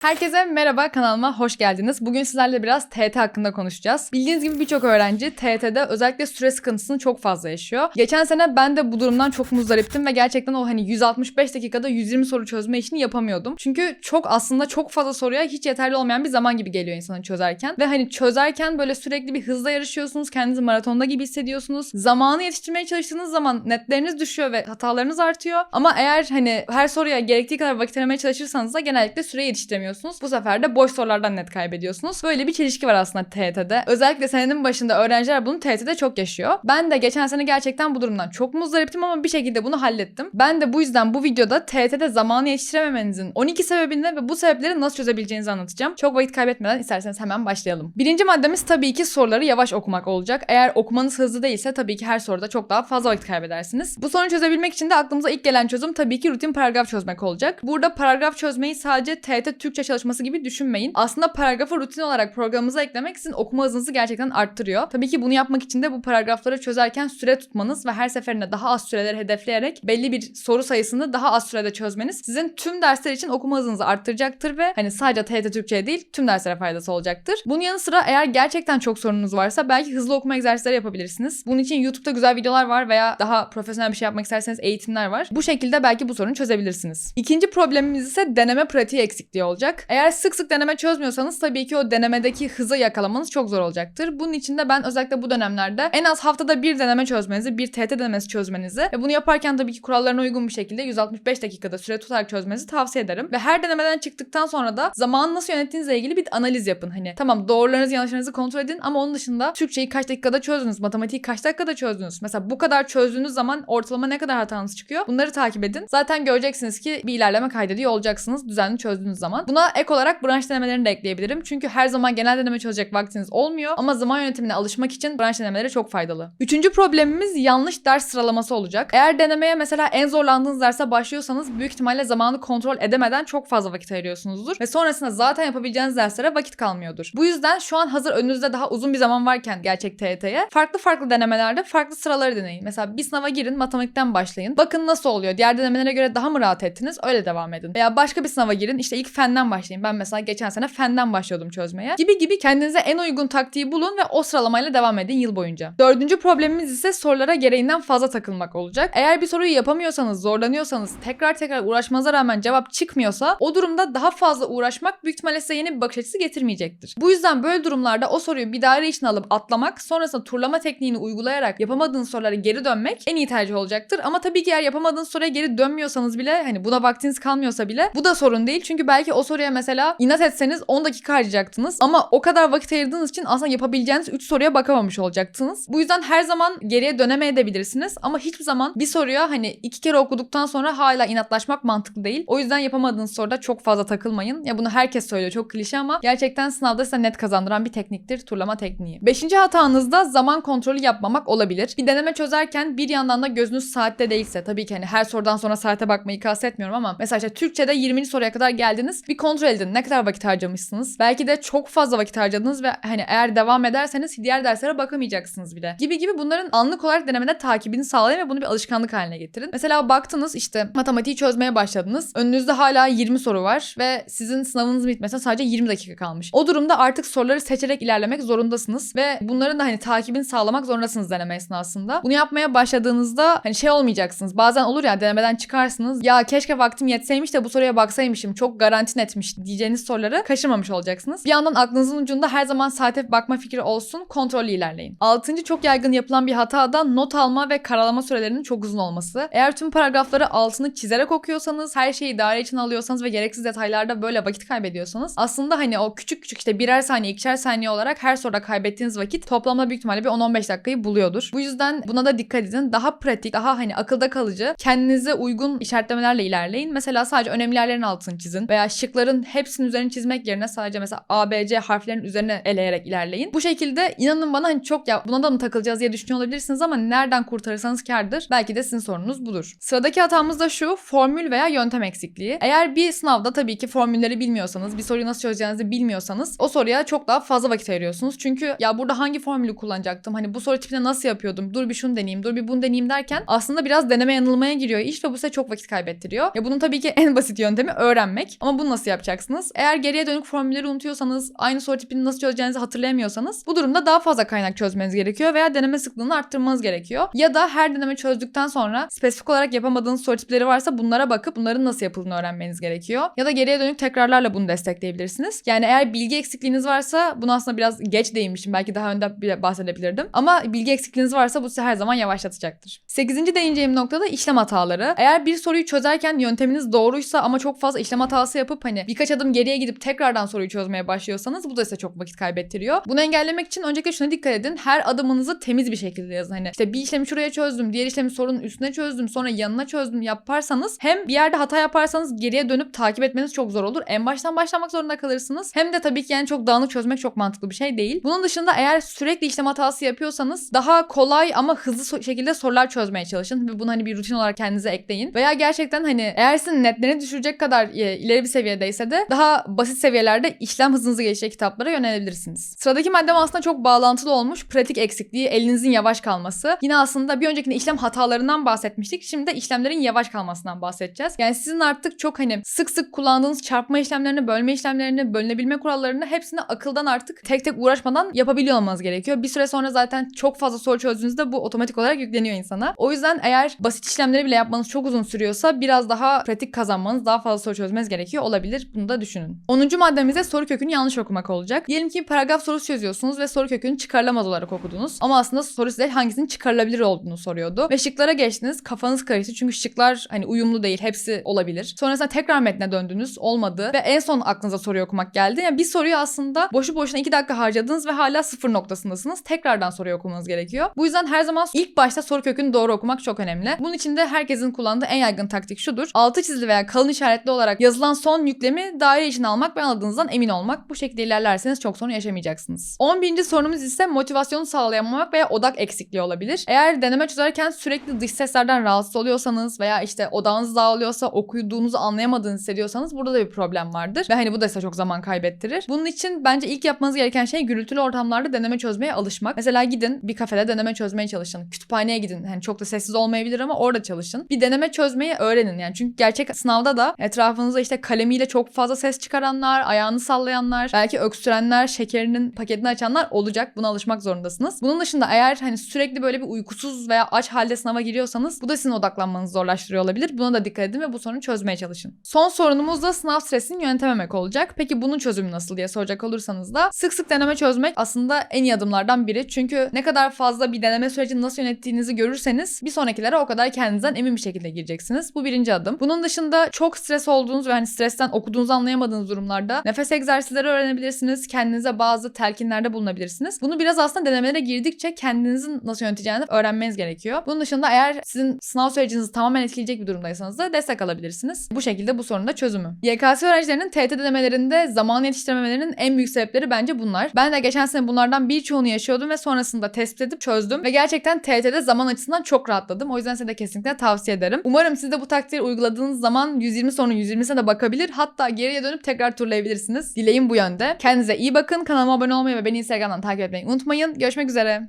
Herkese merhaba kanalıma hoş geldiniz. Bugün sizlerle biraz TET hakkında konuşacağız. Bildiğiniz gibi birçok öğrenci TET'de özellikle süre sıkıntısını çok fazla yaşıyor. Geçen sene ben de bu durumdan çok muzdariptim ve gerçekten o hani 165 dakikada 120 soru çözme işini yapamıyordum. Çünkü çok aslında çok fazla soruya hiç yeterli olmayan bir zaman gibi geliyor insanın çözerken. Ve hani çözerken böyle sürekli bir hızla yarışıyorsunuz. Kendinizi maratonda gibi hissediyorsunuz. Zamanı yetiştirmeye çalıştığınız zaman netleriniz düşüyor ve hatalarınız artıyor. Ama eğer hani her soruya gerektiği kadar vakit ayırmaya çalışırsanız da genellikle süre yetiştiremiyorsunuz. Bu sefer de boş sorulardan net kaybediyorsunuz. Böyle bir çelişki var aslında TYT'de. Özellikle senenin başında öğrenciler bunu TYT'de çok yaşıyor. Ben de geçen sene gerçekten bu durumdan çok muzdariptim ama bir şekilde bunu hallettim. Ben de bu yüzden bu videoda TYT'de zamanı yetiştirememenizin 12 sebebini ve bu sebepleri nasıl çözebileceğinizi anlatacağım. Çok vakit kaybetmeden isterseniz hemen başlayalım. Birinci maddemiz tabii ki soruları yavaş okumak olacak. Eğer okumanız hızlı değilse tabii ki her soruda çok daha fazla vakit kaybedersiniz. Bu sorunu çözebilmek için de aklımıza ilk gelen çözüm tabii ki rutin paragraf çözmek olacak. Burada paragraf çözmeyi sadece TET Türkçe çalışması gibi düşünmeyin. Aslında paragrafı rutin olarak programımıza eklemek sizin okuma hızınızı gerçekten arttırıyor. Tabii ki bunu yapmak için de bu paragrafları çözerken süre tutmanız ve her seferinde daha az süreleri hedefleyerek belli bir soru sayısını daha az sürede çözmeniz sizin tüm dersler için okuma hızınızı arttıracaktır ve hani sadece TET Türkçe değil tüm derslere faydası olacaktır. Bunun yanı sıra eğer gerçekten çok sorunuz varsa belki hızlı okuma egzersizleri yapabilirsiniz. Bunun için YouTube'da güzel videolar var veya daha profesyonel bir şey yapmak isterseniz eğitimler var. Bu şekilde belki bu sorunu çözebilirsiniz. İkinci problemimiz ise deneme pratiği eksikliği olacak. Eğer sık sık deneme çözmüyorsanız tabii ki o denemedeki hızı yakalamanız çok zor olacaktır. Bunun için de ben özellikle bu dönemlerde en az haftada bir deneme çözmenizi, bir TET denemesi çözmenizi ve bunu yaparken tabii ki kurallarına uygun bir şekilde 165 dakikada süre tutarak çözmenizi tavsiye ederim. Ve her denemeden çıktıktan sonra da zamanı nasıl yönettiğinizle ilgili bir analiz yapın. Hani tamam doğrularınızı yanlışlarınızı kontrol edin ama onun dışında Türkçeyi kaç dakikada çözdünüz, matematiği kaç dakikada çözdünüz. Mesela bu kadar çözdüğünüz zaman ortalama ne kadar hatanız çıkıyor? Bunları takip edin. Zaten göreceksiniz ki bir ilerleme kaydediyor olacaksınız düzenli çözdüğünüz zaman. Buna ek olarak branş denemelerini de ekleyebilirim. Çünkü her zaman genel deneme çözecek vaktiniz olmuyor ama zaman yönetimine alışmak için branş denemeleri çok faydalı. Üçüncü problemimiz yanlış ders sıralaması olacak. Eğer denemeye mesela en zorlandığınız derse başlıyorsanız büyük ihtimalle zamanı kontrol edemeden çok fazla vakit ayırıyorsunuzdur ve sonrasında zaten yapabileceğiniz derslere vakit kalmıyordur. Bu yüzden şu an hazır önünüzde daha uzun bir zaman varken gerçek TYT'ye farklı farklı denemelerde farklı sıraları deneyin. Mesela bir sınava girin matematikten başlayın. Bakın nasıl oluyor. Diğer denemelere göre daha mı rahat ettiniz? Öyle devam edin. Veya başka bir sınava girin. İşte ilk fenden başlayın. Ben mesela geçen sene fenden başlıyordum çözmeye. Gibi gibi kendinize en uygun taktiği bulun ve o sıralamayla devam edin yıl boyunca. Dördüncü problemimiz ise sorulara gereğinden fazla takılmak olacak. Eğer bir soruyu yapamıyorsanız, zorlanıyorsanız, tekrar tekrar uğraşmanıza rağmen cevap çıkmıyorsa o durumda daha fazla uğraşmak büyük ihtimalle size yeni bir bakış açısı getirmeyecektir. Bu yüzden böyle durumlarda o soruyu bir daire içine alıp atlamak, sonrasında turlama tekniğini uygulayarak yapamadığınız sorulara geri dönmek en iyi tercih olacaktır. Ama tabii ki eğer yapamadığınız soruya geri dönmüyorsanız bile hani buna vaktiniz kalmıyorsa bile bu da sorun değil. Çünkü belki o soruya mesela inat etseniz 10 dakika harcayacaktınız ama o kadar vakit ayırdığınız için aslında yapabileceğiniz 3 soruya bakamamış olacaksınız. Bu yüzden her zaman geriye dönemeyebilirsiniz ama hiçbir zaman bir soruya hani iki kere okuduktan sonra hala inatlaşmak mantıklı değil. O yüzden yapamadığınız soruda çok fazla takılmayın. Ya bunu herkes söylüyor çok klişe ama gerçekten sınavda size net kazandıran bir tekniktir turlama tekniği. Beşinci hatanız da zaman kontrolü yapmamak olabilir. Bir deneme çözerken bir yandan da gözünüz saatte değilse tabii ki hani her sorudan sonra saate bakmayı kastetmiyorum ama mesela işte Türkçe'de 20. soruya kadar geldiniz. Bir kontrol edin ne kadar vakit harcamışsınız. Belki de çok fazla vakit harcadınız ve hani eğer devam ederseniz diğer derslere bakamayacaksınız bile. Gibi gibi bunların anlık olarak denemede takibini sağlayın ve bunu bir alışkanlık haline getirin. Mesela baktınız işte matematiği çözmeye başladınız. Önünüzde hala 20 soru var ve sizin sınavınız bitmesine sadece 20 dakika kalmış. O durumda artık soruları seçerek ilerlemek zorundasınız ve bunların da hani takibini sağlamak zorundasınız deneme esnasında. Bunu yapmaya başladığınızda hani şey olmayacaksınız. Bazen olur ya denemeden çıkarsınız. Ya keşke vaktim yetseymiş de bu soruya baksaymışım. Çok garanti netmiş diyeceğiniz soruları kaçırmamış olacaksınız. Bir yandan aklınızın ucunda her zaman saate bakma fikri olsun. Kontrollü ilerleyin. Altıncı çok yaygın yapılan bir hata da not alma ve karalama sürelerinin çok uzun olması. Eğer tüm paragrafları altını çizerek okuyorsanız, her şeyi idare için alıyorsanız ve gereksiz detaylarda böyle vakit kaybediyorsanız aslında hani o küçük küçük işte birer saniye, ikişer saniye olarak her soruda kaybettiğiniz vakit toplamda büyük ihtimalle bir 10-15 dakikayı buluyordur. Bu yüzden buna da dikkat edin. Daha pratik, daha hani akılda kalıcı, kendinize uygun işaretlemelerle ilerleyin. Mesela sadece önemli yerlerin altını çizin veya şıkların hepsinin üzerini çizmek yerine sadece mesela A, B, C harflerinin üzerine eleyerek ilerleyin. Bu şekilde inanın bana hani çok ya buna da mı takılacağız diye düşünüyor olabilirsiniz ama nereden kurtarırsanız kardır. Belki de sizin sorunuz budur. Sıradaki hatamız da şu formül veya yöntem eksikliği. Eğer bir sınavda tabii ki formülleri bilmiyorsanız, bir soruyu nasıl çözeceğinizi bilmiyorsanız o soruya çok daha fazla vakit ayırıyorsunuz. Çünkü ya burada hangi formülü kullanacaktım? Hani bu soru tipine nasıl yapıyordum? Dur bir şunu deneyeyim, dur bir bunu deneyeyim derken aslında biraz deneme yanılmaya giriyor iş ve bu size çok vakit kaybettiriyor. Ya bunun tabii ki en basit yöntemi öğrenmek. Ama bunu nasıl yapacaksınız? Eğer geriye dönük formülleri unutuyorsanız, aynı soru tipini nasıl çözeceğinizi hatırlayamıyorsanız bu durumda daha fazla kaynak çözmeniz gerekiyor veya deneme sıklığını arttırmanız gerekiyor. Ya da her deneme çözdükten sonra spesifik olarak yapamadığınız soru tipleri varsa bunlara bakıp bunların nasıl yapıldığını öğrenmeniz gerekiyor. Ya da geriye dönük tekrarlarla bunu destekleyebilirsiniz. Yani eğer bilgi eksikliğiniz varsa bunu aslında biraz geç değinmişim. Belki daha önde bile bahsedebilirdim. Ama bilgi eksikliğiniz varsa bu sizi her zaman yavaşlatacaktır. Sekizinci değineceğim noktada işlem hataları. Eğer bir soruyu çözerken yönteminiz doğruysa ama çok fazla işlem hatası yapıp hani birkaç adım geriye gidip tekrardan soruyu çözmeye başlıyorsanız bu da size çok vakit kaybettiriyor. Bunu engellemek için öncelikle şuna dikkat edin. Her adımınızı temiz bir şekilde yazın. Hani işte bir işlemi şuraya çözdüm, diğer işlemi sorunun üstüne çözdüm, sonra yanına çözdüm yaparsanız hem bir yerde hata yaparsanız geriye dönüp takip etmeniz çok zor olur. En baştan başlamak zorunda kalırsınız. Hem de tabii ki yani çok dağınık çözmek çok mantıklı bir şey değil. Bunun dışında eğer sürekli işlem hatası yapıyorsanız daha kolay ama hızlı so- şekilde sorular çözmeye çalışın ve bunu hani bir rutin olarak kendinize ekleyin. Veya gerçekten hani eğer sizin netlerini düşürecek kadar e, ileri bir seviyedeyse de daha basit seviyelerde işlem hızınızı geliştirecek kitaplara yönelebilirsiniz. Sıradaki maddem aslında çok bağlantılı olmuş. Pratik eksikliği, elinizin yavaş kalması. Yine aslında bir öncekinde işlem hatalarından bahsetmiştik. Şimdi de işlemlerin yavaş kalmasından bahsedeceğiz. Yani sizin artık çok hani sık sık kullandığınız çarpma işlemlerini, bölme işlemlerini, bölünebilme kurallarını hepsini akıldan artık tek tek uğraşmadan yapabiliyor olmanız gerekiyor. Bir süre sonra zaten çok fazla soru çözdüğünüzde bu otomatik olarak yükleniyor insana. O yüzden eğer basit işlemleri bile yapmanız çok uzun sürüyorsa biraz daha pratik kazanmanız, daha fazla soru çözmeniz gerekiyor olabilir. Bunu da düşünün. 10. maddemize soru kökünü yanlış okumak olacak. Diyelim ki paragraf sorusu çözüyorsunuz ve soru kökünü çıkarılamaz olarak okudunuz. Ama aslında soru size hangisinin çıkarılabilir olduğunu soruyordu. Ve şıklara geçtiniz. Kafanız karıştı çünkü şıklar hani uyumlu değil. Hepsi olabilir. Sonrasında tekrar metne döndünüz. Olmadı. Ve en son aklınıza soruyu okumak geldi. Yani bir soruyu aslında boşu boşuna 2 dakika harcadınız ve hala sıfır noktasındasınız. Tekrardan soruyu okumanız gerekiyor. Bu yüzden her zaman ilk başta soru kökünü doğru okumak çok önemli. Bunun için de herkesin kullandığı en yaygın taktik şudur. Altı çizili veya kalın işaretli olarak yazılan son yüklemi daire içine almak ve anladığınızdan emin olmak. Bu şekilde ilerlerseniz çok sorun yaşamayacaksınız. 11. sorunumuz ise motivasyonu sağlayamamak veya odak eksikliği olabilir. Eğer deneme çözerken sürekli dış seslerden rahatsız oluyorsanız veya işte odağınız dağılıyorsa, okuduğunuzu anlayamadığınızı hissediyorsanız burada da bir problem vardır. Ve hani bu da size çok zaman kaybettirir. Bunun için bence ilk yapmanız gereken şey gürültülü ortamlarda deneme çözmeye alışmak. Mesela gidin bir kafede deneme çözmeye çalışın. Kütüphaneye gidin. Hani çok da sessiz olmayabilir ama orada çalışın. Bir deneme çözmeyi öğrenin yani. Çünkü gerçek sınavda da etrafınızda işte kalemiyle çok fazla ses çıkaranlar, ayağını sallayanlar, belki öksürenler, şekerinin paketini açanlar olacak. Buna alışmak zorundasınız. Bunun dışında eğer hani sürekli böyle bir uykusuz veya aç halde sınava giriyorsanız bu da sizin odaklanmanızı zorlaştırıyor olabilir. Buna da dikkat edin ve bu sorunu çözmeye çalışın. Son sorunumuz da sınav stresini yönetememek olacak. Peki bunun çözümü nasıl diye soracak olursanız da sık sık deneme çözmek aslında en iyi adımlardan biri. Çünkü ne kadar fazla bir deneme sürecini nasıl yönettiğinizi görürseniz bir sonrakilere o kadar kendinizden emin bir şekilde gireceksiniz. Bu birinci adım. Bunun dışında çok stres olduğunuz ve hani stresten okuduğunuzu anlayamadığınız durumlarda nefes egzersizleri öğrenebilirsiniz. Kendinize bazı telkinlerde bulunabilirsiniz. Bunu biraz aslında denemelere girdikçe kendinizin nasıl yöneteceğini öğrenmeniz gerekiyor. Bunun dışında eğer sizin sınav sürecinizi tamamen etkileyecek bir durumdaysanız da destek alabilirsiniz. Bu şekilde bu sorunun da çözümü. YKS öğrencilerinin TET denemelerinde zaman yetiştirememelerinin en büyük sebepleri bence bunlar. Ben de geçen sene bunlardan birçoğunu yaşıyordum ve sonrasında tespit edip çözdüm ve gerçekten TET'de zaman açısından çok rahatladım. O yüzden size de kesinlikle tavsiye ederim. Umarım siz de bu taktiği uyguladığınız zaman 120 sorunun 120'sine de bakabilir. Hatta geriye dönüp tekrar turlayabilirsiniz. Dileğim bu yönde. Kendinize iyi bakın. Kanalıma abone olmayı ve beni Instagram'dan takip etmeyi unutmayın. Görüşmek üzere.